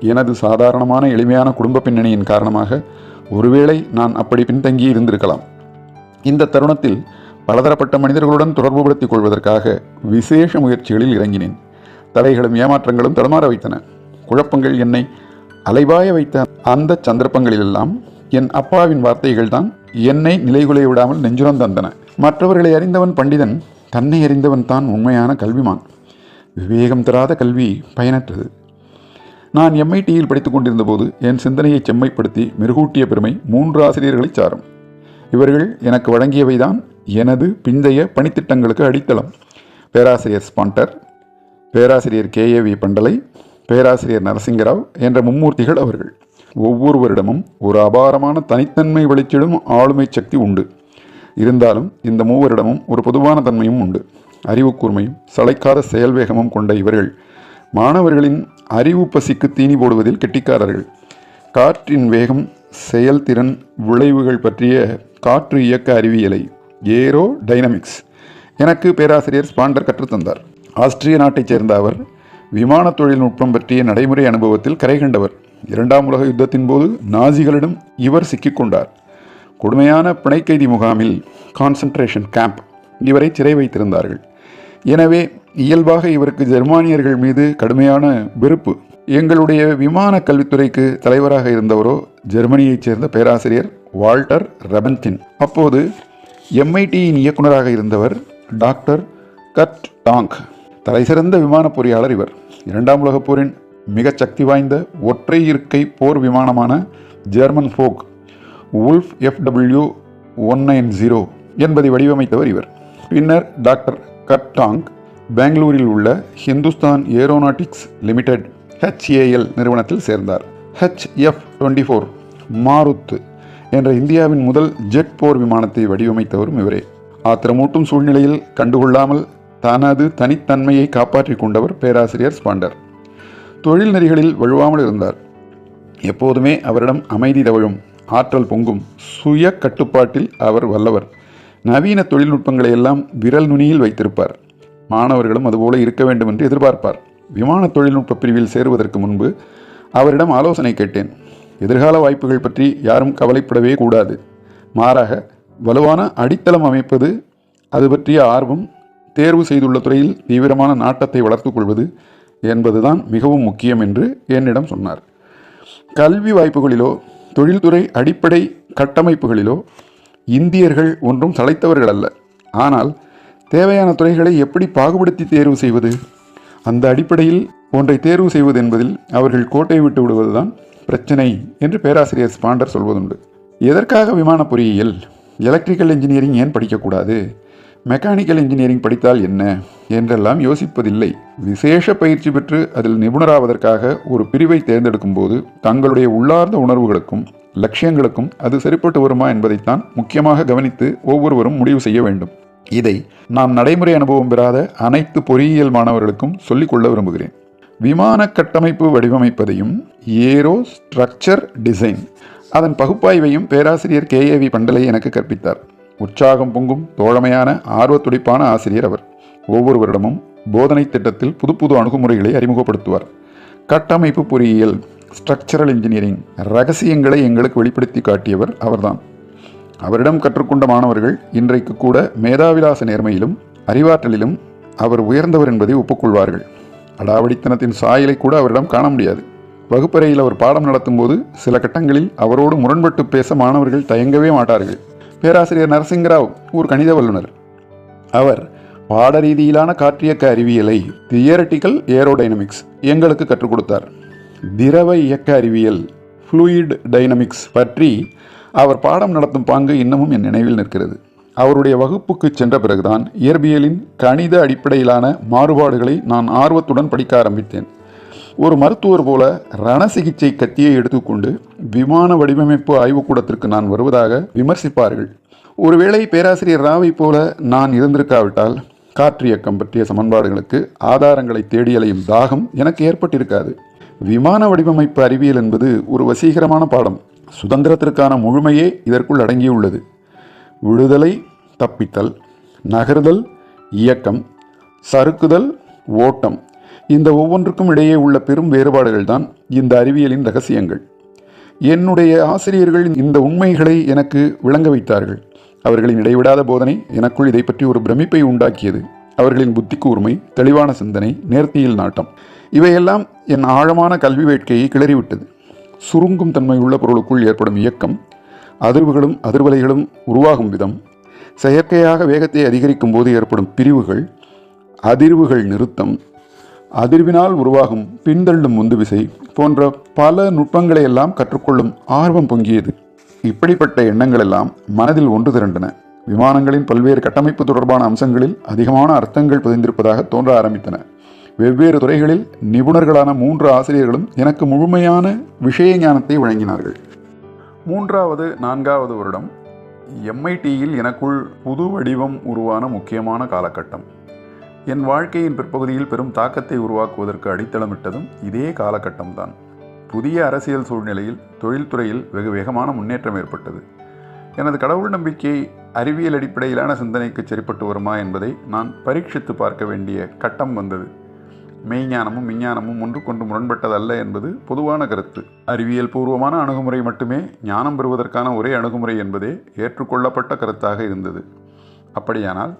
எனது சாதாரணமான எளிமையான குடும்ப பின்னணியின் காரணமாக ஒருவேளை நான் அப்படி பின்தங்கி இருந்திருக்கலாம். இந்த தருணத்தில் பலதரப்பட்ட மனிதர்களுடன் தொடர்புபடுத்திக் கொள்வதற்காக விசேஷ முயற்சிகளில் இறங்கினேன். தடைகளும் ஏமாற்றங்களும் தடுமாற வைத்தன. குழப்பங்கள் என்னை அலைவாய வைத்த அந்த சந்தர்ப்பங்களிலெல்லாம் என் அப்பாவின் வார்த்தைகள் தான் என்னை நிலைகுலைய விடாமல் நெஞ்சுரம் தந்தன. மற்றவர்களை அறிந்தவன் பண்டிதன் தன்னை அறிந்தவன் தான் உண்மையான கல்விமான். விவேகம் தராத கல்வி பயனற்றது. நான் எம்ஐடியில் படித்துக் கொண்டிருந்தபோது என் சிந்தனையை செம்மைப்படுத்தி மெருகூட்டிய பெருமை மூன்று ஆசிரியர்களை சாரும். இவர்கள் எனக்கு வழங்கியவைதான் எனது பிந்தைய பணித்திட்டங்களுக்கு அடித்தளம். பேராசிரியர் ஸ்பாண்டர் பேராசிரியர் கேஏவி பண்டலை பேராசிரியர் நரசிங்கராவ் என்ற மும்மூர்த்திகள் அவர்கள். ஒவ்வொருவரிடமும் ஒரு அபாரமான தனித்தன்மை வெளிச்சிடும் ஆளுமை சக்தி உண்டு. இருந்தாலும் இந்த மூவரிடமும் ஒரு பொதுவான தன்மையும் உண்டு. அறிவுக்கூர்மையும் சளைக்காத செயல்வேகமும் கொண்ட இவர்கள் மாணவர்களின் அறிவு பசிக்கு தீனி போடுவதில் கெட்டிக்காரர்கள். காற்றின் வேகம் செயல்திறன் விளைவுகள் பற்றிய காற்று இயக்க அறிவியலை ஏரோ டைனமிக்ஸ் எனக்கு பேராசிரியர் ஸ்பாண்டர் கற்றுத்தந்தார் ஆஸ்திரிய நாட்டைச் சேர்ந்த அவர் விமான தொழில்நுட்பம் பற்றிய நடைமுறை அனுபவத்தில் கரை கண்டவர். இரண்டாம் உலக யுத்தத்தின் போது நாசிகளிடம் இவர் சிக்கிக்கொண்டார் கொடுமையான பிணைக்கைதி முகாமில் கான்சன்ட்ரேஷன் கேம்ப் இவரை சிறை வைத்திருந்தார்கள். எனவே இயல்பாக இவருக்கு ஜெர்மானியர்கள் மீது கடுமையான வெறுப்பு. எங்களுடைய விமான கல்வித்துறைக்கு தலைவராக இருந்தவரோ ஜெர்மனியைச் சேர்ந்த பேராசிரியர் வால்டர் ரபன்தின் அப்போது எம்ஐடியின் இயக்குனராக இருந்தவர் டாக்டர் கட் டாங்க். தலைசிறந்த விமான பொறியாளர் இவர். இரண்டாம் உலகப் போரின் மிகச் சக்தி வாய்ந்த ஒற்றை இருக்கை போர் விமானமான German Focke Wulf FW one nine zero என்பதை வடிவமைத்தவர் இவர். பின்னர் டாக்டர் கட்டாங் பெங்களூரில் உள்ள ஹிந்துஸ்தான் ஏரோநாட்டிக்ஸ் லிமிடெட் ஹெச்ஏஎல் நிறுவனத்தில் சேர்ந்தார். ஹெச்எஃப் டுவெண்ட்டி ஃபோர் மாருத் என்ற இந்தியாவின் முதல் ஜெட் போர் விமானத்தை வடிவமைத்தவரும் இவரே. ஆத்திரமூட்டும் சூழ்நிலையில் கண்டுகொள்ளாமல் தனது தனித்தன்மையை காப்பாற்றிக் கொண்டவர் பேராசிரியர் ஸ்பாண்டர். தொழில் நெறிகளில் வழுவாமல் இருந்தார். எப்போதுமே அவரிடம் அமைதி தவழும் ஆற்றல் பொங்கும் சுய கட்டுப்பாட்டில் அவர் வல்லவர். நவீன தொழில்நுட்பங்களை எல்லாம் விரல் நுனியில் வைத்திருப்பார். மாணவர்களும் அதுபோல இருக்க வேண்டும் என்று எதிர்பார்ப்பார். விமான தொழில்நுட்ப பிரிவில் சேருவதற்கு முன்பு அவரிடம் ஆலோசனை கேட்டேன். எதிர்கால வாய்ப்புகள் பற்றி யாரும் கவலைப்படவே கூடாது. மாறாக வலுவான அடித்தளம் அமைப்பது அது பற்றிய ஆர்வம் தேர்வு செய்துள்ள துறையில் தீவிரமான நாட்டத்தை வளர்த்துக் கொள்வது என்பதுதான் மிகவும் முக்கியம் என்று என்னிடம் சொன்னார். கல்வி வாய்ப்புகளிலோ தொழில்துறை அடிப்படை கட்டமைப்புகளிலோ இந்தியர்கள் ஒன்றும் சளைத்தவர்கள் அல்ல ஆனால் தேவையான துறைகளை எப்படி பாகுபடுத்தி தேர்வு செய்வது? அந்த அடிப்படையில் ஒன்றை தேர்வு செய்வது என்பதில் அவர்கள் கோட்டை விட்டு விடுவதுதான் பிரச்சனை என்று பேராசிரியர் ஸ்பாண்டர் சொல்வதுண்டு. எதற்காக விமான பொறியியல் எலக்ட்ரிக்கல் இன்ஜினியரிங் ஏன் படிக்கக்கூடாது மெக்கானிக்கல் இன்ஜினியரிங் படித்தால் என்ன என்றெல்லாம் யோசிப்பதில்லை. விசேஷ பயிற்சி பெற்று அதில் நிபுணராவதற்காக ஒரு பிரிவை தேர்ந்தெடுக்கும் போது தங்களுடைய உள்ளார்ந்த உணர்வுகளுக்கும் லட்சியங்களுக்கும் அது சரிப்பட்டு வருமா என்பதைத்தான் முக்கியமாக கவனித்து ஒவ்வொருவரும் முடிவு செய்ய வேண்டும். இதை நாம் நடைமுறை அனுபவம் பெறாத அனைத்து பொறியியல் மாணவர்களுக்கும் சொல்லிக்கொள்ள விரும்புகிறேன். விமான கட்டமைப்பு வடிவமைப்பதையும் ஏரோ ஸ்ட்ரக்சர் டிசைன் அதன் பகுப்பாய்வையும் பேராசிரியர் கேஏவி பண்டலை எனக்கு கற்பித்தார். உற்சாகம் பொங்கும் தோழமையான ஆர்வத்துடிப்பான ஆசிரியர் அவர். ஒவ்வொரு வருடமும் போதனை திட்டத்தில் புது புது அணுகுமுறைகளை அறிமுகப்படுத்துவார். கட்டமைப்பு பொறியியல் ஸ்ட்ரக்சரல் இன்ஜினியரிங் ரகசியங்களை எங்களுக்கு வெளிப்படுத்தி காட்டியவர் அவர்தான். அவரிடம் கற்றுக்கொண்ட மாணவர்கள் இன்றைக்கு கூட மேதாவிலாச நேர்மையிலும் அறிவாற்றலிலும் அவர் உயர்ந்தவர் என்பதை ஒப்புக்கொள்வார்கள். அடாவடித்தனத்தின் சாயலை கூட அவரிடம் காண முடியாது. வகுப்பறையில் அவர் பாடம் நடத்தும்போது சில கட்டங்களில் அவரோடு முரண்பட்டு பேச மாணவர்கள் தயங்கவே மாட்டார்கள். பேராசிரியர் நரசிங்கராவ் ஒரு கணித வல்லுனர் அவர் பாட ரீதியிலான காற்றியக்க அறிவியலை தியரட்டிக்கல் ஏரோடைனமிக்ஸ் எங்களுக்கு கற்றுக் கொடுத்தார். திரவ இயக்க அறிவியல் ஃப்ளூயிட் டைனமிக்ஸ் பற்றி அவர் பாடம் நடத்தும் பாங்கு இன்னமும் என் நினைவில் நிற்கிறது. அவருடைய வகுப்புக்கு சென்ற பிறகுதான் இயற்பியலின் கணித அடிப்படையிலான மாறுபாடுகளை நான் ஆர்வத்துடன் படிக்க ஆரம்பித்தேன். ஒரு மருத்துவர் போல ரண சிகிச்சை கத்தியை எடுத்துக்கொண்டு விமான வடிவமைப்பு ஆய்வுக்கூடத்திற்கு நான் வருவதாக விமர்சிப்பார்கள். ஒருவேளை பேராசிரியர் ராவை போல நான் இருந்திருக்காவிட்டால் காற்றியக்கம் பற்றிய சமன்பாடுகளுக்கு ஆதாரங்களை தேடி அலையும் தாகம் எனக்கு ஏற்பட்டிருக்காது. விமான வடிவமைப்பு அறிவியல் என்பது ஒரு வசீகரமான பாடம். சுதந்திரத்திற்கான முழுமையே இதற்குள் அடங்கியுள்ளது. விடுதலை தப்பித்தல் நகர்தல் இயக்கம் சறுக்குதல் ஓட்டம் இந்த ஒவ்வொன்றுக்கும் இடையே உள்ள பெரும் வேறுபாடுகள் தான் இந்த அறிவியலின் ரகசியங்கள். என்னுடைய ஆசிரியர்கள் இந்த உண்மைகளை எனக்கு விளங்க வைத்தார்கள். அவர்களின் இடைவிடாத போதனை எனக்குள் இதை பற்றி ஒரு பிரமிப்பை உண்டாக்கியது. அவர்களின் புத்தி கூர்மை தெளிவான சிந்தனை நேர்த்தியில் நாட்டம் இவையெல்லாம் என் ஆழமான கல்வி வேட்கையை கிளறிவிட்டது. சுருங்கும் தன்மை உள்ள பொருளுக்குள் ஏற்படும் இயக்கம் அதிர்வுகளும் அதிர்வலைகளும் உருவாகும் விதம் செயற்கையாக வேகத்தை அதிகரிக்கும் போது ஏற்படும் பிரிவுகள் அதிர்வுகள் நிறுத்தம் அதிர்வினால் உருவாகும் பின்தள்ளும் உந்துவிசை போன்ற பல நுட்பங்களை எல்லாம் கற்றுக்கொள்ளும் ஆர்வம் பொங்கியது. இப்படிப்பட்ட எண்ணங்கள் எல்லாம் மனதில் ஒன்று திரண்டன. விமானங்களின் பல்வேறு கட்டமைப்பு தொடர்பான அம்சங்களில் அதிகமான அர்த்தங்கள் பதிந்திருப்பதாக தோன்ற ஆரம்பித்தன. வெவ்வேறு துறைகளில் நிபுணர்களான மூன்று ஆசிரியர்களும் எனக்கு முழுமையான விஷய ஞானத்தை வழங்கினார்கள். மூன்றாவது நான்காவது வருடம் எம்ஐடியில் எனக்குள் புது வடிவம் உருவான முக்கியமான காலகட்டம். என் வாழ்க்கையின் பிற்பகுதியில் பெரும் தாக்கத்தை உருவாக்குவதற்கு அடித்தளமிட்டதும் இதே காலகட்டம்தான். புதிய அரசியல் சூழ்நிலையில் தொழில்துறையில் வெகு வேகமான முன்னேற்றம் ஏற்பட்டது. எனது கடவுள் நம்பிக்கை அறிவியல் அடிப்படையிலான சிந்தனைக்கு சரிப்பட்டு வருமா என்பதை நான் பரீட்சித்து பார்க்க வேண்டிய கட்டம் வந்தது. மெய்ஞானமும் விஞ்ஞானமும் ஒன்றுக்கொண்டு முரண்பட்டதல்ல என்பது பொதுவான கருத்து. அறிவியல் பூர்வமான அணுகுமுறை மட்டுமே ஞானம் பெறுவதற்கான ஒரே அணுகுமுறை என்பதே ஏற்றுக்கொள்ளப்பட்ட கருத்தாக இருந்தது. அப்படியானால்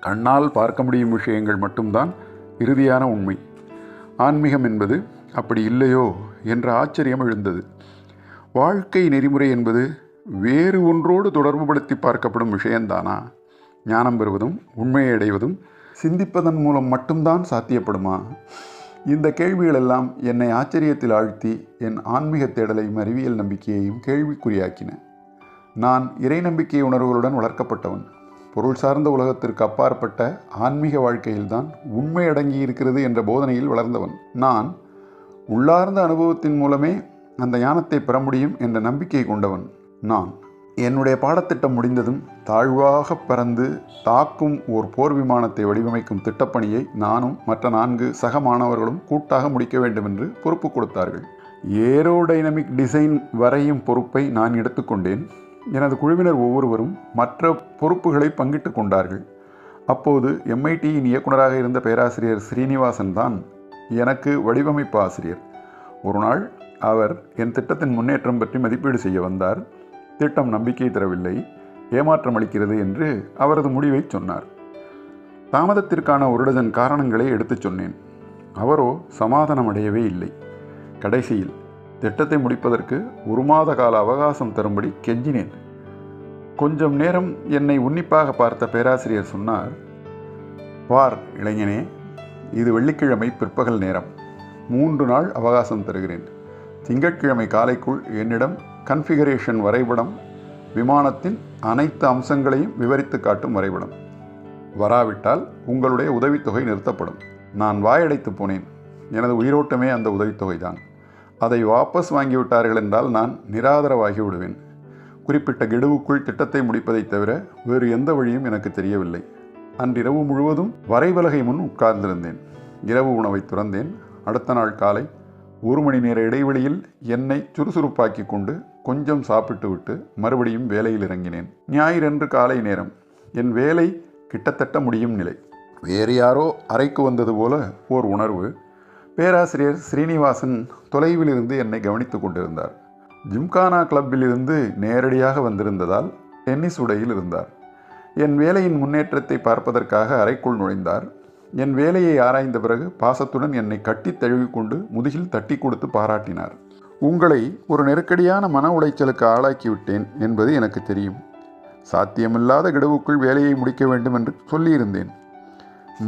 கண்ணால் பார்க்க முடியும் விஷயங்கள் மட்டும்தான் இறுதியான உண்மை. ஆன்மீகம் என்பது அப்படி இல்லையோ என்ற ஆச்சரியம் எழுந்தது. வாழ்க்கை நெறிமுறை என்பது வேறு ஒன்றோடு தொடர்புபடுத்தி பார்க்கப்படும் விஷயந்தானா ஞானம் பெறுவதும் உண்மையை அடைவதும் சிந்திப்பதன் மூலம் மட்டும்தான் சாத்தியப்படுமா? இந்த கேள்விகளெல்லாம் என்னை ஆச்சரியத்தில் ஆழ்த்தி என் ஆன்மீக தேடலையும் அறிவியல் நம்பிக்கையையும் கேள்விக்குறியாக்கின. நான் இறை நம்பிக்கை உணர்வுகளுடன் வளர்க்கப்பட்டவன். பொருள் சார்ந்த உலகத்திற்கு அப்பாற்பட்ட ஆன்மீக வாழ்க்கையில்தான் உண்மை அடங்கி இருக்கிறது என்ற போதனையில் வளர்ந்தவன். நான் உள்ளார்ந்த அனுபவத்தின் மூலமே அந்த ஞானத்தை பெற முடியும் என்ற நம்பிக்கை கொண்டவன். நான் என்னுடைய பாடத்திட்டம் முடிந்ததும் தாழ்வாக பறந்து தாக்கும் ஓர் போர் விமானத்தை வடிவமைக்கும் திட்டப்பணியை நானும் மற்ற நான்கு சக மாணவர்களும் கூட்டாக முடிக்க வேண்டும் என்று பொறுப்பு கொடுத்தார்கள். ஏரோடைனமிக் டிசைன் வரையும் பொறுப்பை நான் எடுத்துக்கொண்டேன் எனது குழுவினர் ஒவ்வொருவரும் மற்ற பொறுப்புகளை பங்கிட்டு கொண்டார்கள். அப்போது எம்ஐடியின் இயக்குனராக இருந்த பேராசிரியர் ஸ்ரீனிவாசன் தான் எனக்கு வடிவமைப்பு ஆசிரியர். ஒரு நாள் அவர் என் திட்டத்தின் முன்னேற்றம் பற்றி மதிப்பீடு செய்ய வந்தார். திட்டம் நம்பிக்கை தரவில்லை ஏமாற்றம் அளிக்கிறது என்று அவரது முடிவை சொன்னார். தாமதத்திற்கான ஒரு டஜன் காரணங்களை எடுத்துச் சொன்னேன். அவரோ சமாதானம் அடையவே இல்லை. கடைசியில் திட்டத்தை முடிப்பதற்கு ஒரு மாத கால அவகாசம் தரும்படி கெஞ்சினேன். கொஞ்சம் நேரம் என்னை உன்னிப்பாக பார்த்த பேராசிரியர் சொன்னார் பார் இளைஞனே இது வெள்ளிக்கிழமை பிற்பகல் நேரம். மூன்று நாள் அவகாசம் தருகிறேன். திங்கட்கிழமை காலைக்குள் என்னிடம் கன்ஃபிகரேஷன் வரைபடம் விமானத்தின் அனைத்து அம்சங்களையும் விவரித்து காட்டும் வரைபடம். வராவிட்டால் உங்களுடைய உதவித்தொகை நிறுத்தப்படும். நான் வாயடைத்து போனேன். எனது உயிரோட்டமே அந்த உதவித்தொகைதான். அதை வாபஸ் வாங்கிவிட்டார்கள் என்றால் நான் நிராதரவாகி விடுவேன் குறிப்பிட்ட கெடுவுக்குள் திட்டத்தை முடிப்பதைத் தவிர வேறு எந்த வழியும் எனக்கு தெரியவில்லை. அன்றிரவு முழுவதும் வரைவலகை முன் உட்கார்ந்திருந்தேன். இரவு உணவை துறந்தேன். அடுத்த நாள் காலை ஒரு மணி நேர இடைவெளியில் என்னை சுறுசுறுப்பாக்கி கொண்டு கொஞ்சம் சாப்பிட்டுவிட்டு மறுபடியும் வேலையில் இறங்கினேன். ஞாயிறன்று காலை நேரம். என் வேலை கிட்டத்தட்ட முடியும் நிலை. வேறு யாரோ அறைக்கு வந்தது போல ஓர் உணர்வு. பேராசிரியர் ஸ்ரீனிவாசன் தொலைவில் இருந்து என்னை கவனித்து கொண்டிருந்தார். ஜிம்கானா கிளப்பிலிருந்து நேரடியாக வந்திருந்ததால் டென்னிஸ் உடையில் இருந்தார். என் வேலையின் முன்னேற்றத்தை பார்ப்பதற்காக அறைக்குள் நுழைந்தார். என் வேலையை ஆராய்ந்த பிறகு பாசத்துடன் என்னை கட்டித் தழுவிக்கொண்டு முதுகில் தட்டி கொடுத்து பாராட்டினார். உங்களை ஒரு நெருக்கடியான மன உளைச்சலுக்கு ஆளாக்கிவிட்டேன் என்பது எனக்கு தெரியும். சாத்தியமில்லாத கிடவுக்குள் வேலையை முடிக்க வேண்டும் என்று சொல்லியிருந்தேன்.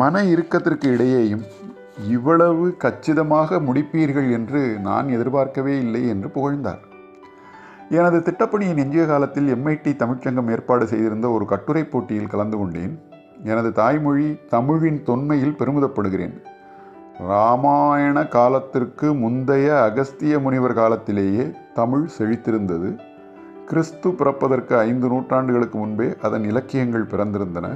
மன இறுக்கத்திற்கு இடையேயும் இவ்வளவு கச்சிதமாக முடிப்பீர்கள் என்று நான் எதிர்பார்க்கவே இல்லை என்று புகழ்ந்தார். எனது திட்டப்பணியின் எஞ்சிய காலத்தில் எம்ஐடி தமிழ்ச்சங்கம் ஏற்பாடு செய்திருந்த ஒரு கட்டுரை போட்டியில் கலந்து கொண்டேன். எனது தாய்மொழி தமிழின் தொன்மையில் பெருமிதப்படுகிறேன். ராமாயண காலத்திற்கு முந்தைய அகஸ்திய முனிவர் காலத்திலேயே தமிழ் செழித்திருந்தது. கிறிஸ்து பிறப்பதற்கு ஐந்து நூற்றாண்டுகளுக்கு முன்பே அதன் இலக்கியங்கள் பிறந்திருந்தன.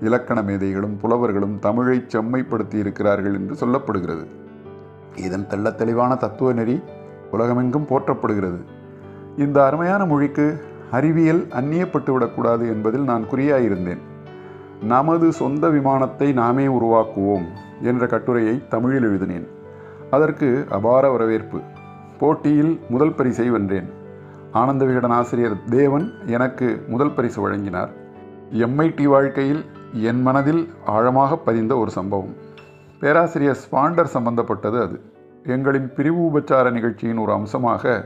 இலக்கண மேதைகளும் புலவர்களும் தமிழை செம்மைப்படுத்தி இருக்கிறார்கள் என்று சொல்லப்படுகிறது. இதன் தெள்ள தெளிவான தத்துவ நெறி உலகமெங்கும் போற்றப்படுகிறது. இந்த அருமையான மொழிக்கு அறிவியல் அந்நியப்பட்டு விடக்கூடாது என்பதில் நான் குறியாயிருந்தேன். நமது சொந்த விமானத்தை நாமே உருவாக்குவோம் என்ற கட்டுரையை தமிழில் எழுதினேன். அதற்கு அபார வரவேற்பு. போட்டியில் முதல் பரிசை வென்றேன். ஆனந்த விகடன் ஆசிரியர் தேவன் எனக்கு முதல் பரிசு வழங்கினார். எம்ஐடி வாழ்க்கையில் என் மனதில் ஆழமாக பதிந்த ஒரு சம்பவம். பேராசிரியர் ஸ்பாண்டர் சம்பந்தப்பட்டது அது. எங்களின் பிரிவு உபச்சார நிகழ்ச்சியின் ஒரு அம்சமாக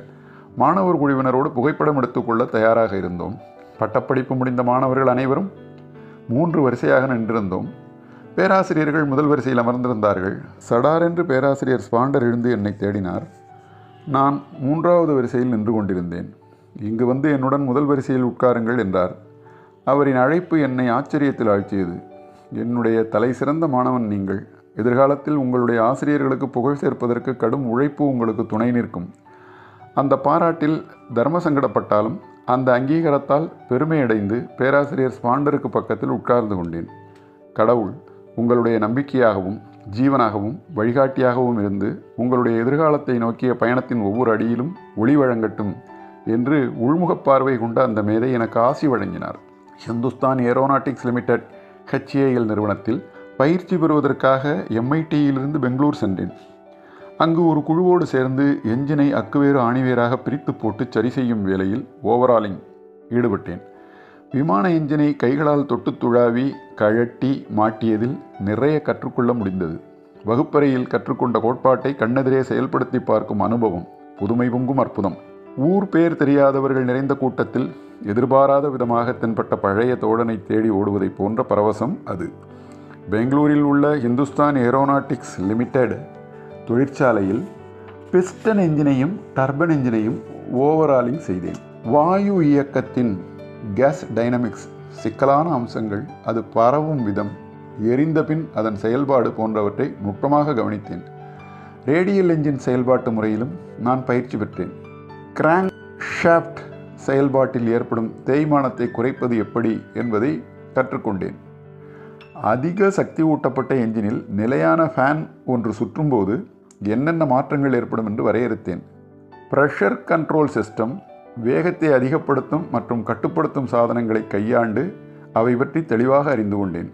மாணவர் குழுவினரோடு புகைப்படம் எடுத்துக்கொள்ள தயாராக இருந்தோம். பட்டப்படிப்பு முடிந்த மாணவர்கள் அனைவரும் மூன்று வரிசையாக நின்றிருந்தோம். பேராசிரியர்கள் முதல் வரிசையில் அமர்ந்திருந்தார்கள். சடாரென்று பேராசிரியர் ஸ்பாண்டர் எழுந்து என்னை தேடினார். நான் மூன்றாவது வரிசையில் நின்று கொண்டிருந்தேன். இங்கு வந்து என்னுடன் முதல் வரிசையில் உட்காருங்கள் என்றார். அவரின் அழைப்பு என்னை ஆச்சரியத்தில் ஆழ்த்தியது. என்னுடைய தலை சிறந்த மாணவன் நீங்கள். எதிர்காலத்தில் உங்களுடைய ஆசிரியர்களுக்கு புகழ் சேர்ப்பதற்கு கடும் உழைப்பு உங்களுக்கு துணை நிற்கும். அந்த பாராட்டில் தர்ம சங்கடப்பட்டாலும் அந்த அங்கீகாரத்தால் பெருமையடைந்து பேராசிரியர் ஸ்பாண்டருக்கு பக்கத்தில் உட்கார்ந்து கொண்டேன். கடவுள் உங்களுடைய நம்பிக்கையாகவும் ஜீவனாகவும் வழிகாட்டியாகவும் இருந்து உங்களுடைய எதிர்காலத்தை நோக்கிய பயணத்தின் ஒவ்வொரு அடியிலும் ஒளி வழங்கட்டும் என்று உள்முகப் பார்வை கொண்ட அந்த மேதை எனக்கு ஆசி வழங்கினார். ஹிந்துஸ்தான் ஏரோநாட்டிக்ஸ் லிமிடெட் ஹெச்ஏஎல் நிறுவனத்தில் பயிற்சி பெறுவதற்காக எம்ஐடியிலிருந்து பெங்களூர் சென்றேன். அங்கு ஒரு குழுவோடு சேர்ந்து எஞ்சினை அக்குவேறு ஆணிவேராக பிரித்து போட்டு சரி செய்யும் வேலையில் ஓவராலிங் ஈடுபட்டேன். விமான எஞ்சினை கைகளால் தொட்டு துழாவி கழட்டி மாட்டியதில் நிறைய கற்றுக்கொள்ள முடிந்தது. வகுப்பறையில் கற்றுக்கொண்ட கோட்பாட்டை கண்ணெதிரே செயல்படுத்தி பார்க்கும் அனுபவம் புதுமை பொங்கும் அற்புதம். ஊர் பேர் தெரியாதவர்கள் நிறைந்த கூட்டத்தில் எதிர்பாராத விதமாக தென்பட்ட பழைய தோழனை தேடி ஓடுவதைப் போன்ற பரவசம் அது. பெங்களூரில் உள்ள ஹிந்துஸ்தான் ஏரோநாட்டிக்ஸ் லிமிடெட் தொழிற்சாலையில் பிஸ்டன் என்ஜினையும் டர்பன் என்ஜினையும் ஓவராலிங் செய்தேன். வாயு இயக்கத்தின் கேஸ் டைனமிக்ஸ் சிக்கலான அம்சங்கள் அது பரவும் விதம் எரிந்த பின் அதன் செயல்பாடு போன்றவற்றை நுட்பமாக கவனித்தேன். ரேடியல் என்ஜின் செயல்பாட்டு முறையிலும் நான் பயிற்சி பெற்றேன். கிராங்க் ஷாஃப்ட் செயல்பாட்டில் ஏற்படும் தேய்மானத்தை குறைப்பது எப்படி என்பதை கற்றுக்கொண்டேன். அதிக சக்தி ஊட்டப்பட்ட என்ஜினில் நிலையான ஃபேன் ஒன்று சுற்றும்போது என்னென்ன மாற்றங்கள் ஏற்படும் என்று வரையறுத்தேன். ப்ரெஷர் கண்ட்ரோல் சிஸ்டம் வேகத்தை அதிகப்படுத்தும் மற்றும் கட்டுப்படுத்தும் சாதனங்களை கையாண்டு அவை பற்றி தெளிவாக அறிந்து கொண்டேன்.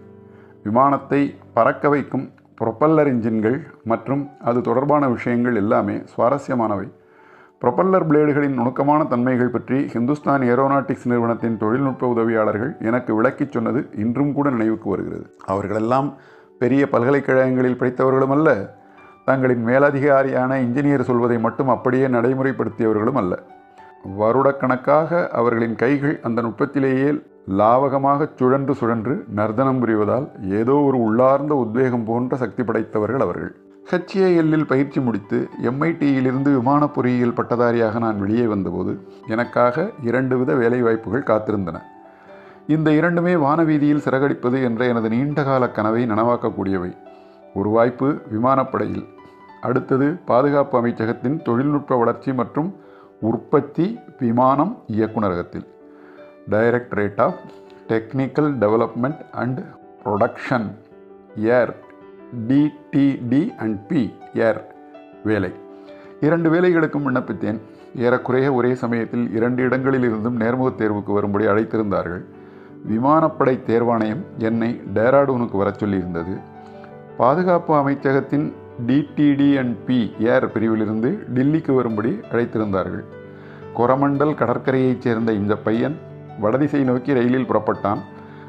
விமானத்தை பறக்க வைக்கும் ப்ரொப்பல்லர் இன்ஜின்கள் மற்றும் அது தொடர்பான விஷயங்கள் எல்லாமே சுவாரஸ்யமானவை. ப்ரொப்பல்லர் பிளேடுகளின் நுணுக்கமான தன்மைகள் பற்றி ஹிந்துஸ்தான் ஏரோநாட்டிக்ஸ் நிறுவனத்தின் தொழில்நுட்ப உதவியாளர்கள் எனக்கு விளக்கிச் சொன்னது இன்றும் கூட நினைவுக்கு வருகிறது. அவர்களெல்லாம் பெரிய பல்கலைக்கழகங்களில் படித்தவர்களும் அல்ல தங்களின் மேலதிகாரியான இன்ஜினியர் சொல்வதை மட்டும் அப்படியே நடைமுறைப்படுத்தியவர்களும் அல்ல. வருடக்கணக்காக அவர்களின் கைகள் அந்த நுட்பத்திலேயே லாவகமாக சுழன்று சுழன்று நர்தனம் புரிவதால் ஏதோ ஒரு உள்ளார்ந்த உத்வேகம் போன்ற சக்தி படைத்தவர்கள் அவர்கள். ஹெச்ஏஎல்லில் பயிற்சி முடித்து எம்ஐடியிலிருந்து விமான பொறியியல் பட்டதாரியாக நான் வெளியே வந்தபோது எனக்காக இரண்டு வித வேலைவாய்ப்புகள் காத்திருந்தன. இந்த இரண்டுமே வானவீதியில் சிறகடிப்பது என்ற எனது நீண்டகால கனவை நனவாக்கக்கூடியவை. ஒரு வாய்ப்பு விமானப்படையில். அடுத்தது பாதுகாப்பு அமைச்சகத்தின் தொழில்நுட்ப வளர்ச்சி மற்றும் உற்பத்தி விமானம் இயக்குநரகத்தில். Directorate of technical development and production air DTD and P air வேலை. இரண்டு வேலைகளுக்கும் விண்ணப்பித்தேன். ஏறக்குறைய ஒரே சமயத்தில் இரண்டு இடங்களில் இருந்தும் நேர்முகத் தேர்வுக்கு வரும்படி அழைத்திருந்தார்கள். விமானப்படை தேர்வாணையம் என்னை டேராடூனுக்கு வரச் சொல்லியிருந்தது. பாதுகாப்பு அமைச்சகத்தின் டிடிடி அண்ட் பி ஏர் பிரிவிலிருந்து டில்லிக்கு வரும்படி அழைத்திருந்தார்கள். கொரமண்டல் கடற்கரையைச் சேர்ந்த இந்த பையன் வடதிசை நோக்கி ரயிலில் புறப்பட்டான்.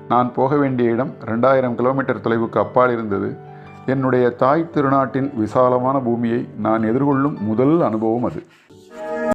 நான் போக வேண்டிய இடம் ரெண்டாயிரம் கிலோமீட்டர் தொலைவுக்கு அப்பால் இருந்தது. என்னுடைய தாய் திருநாட்டின் விசாலமான பூமியை நான் எதிர்கொள்ளும் முதல் அனுபவம் அது.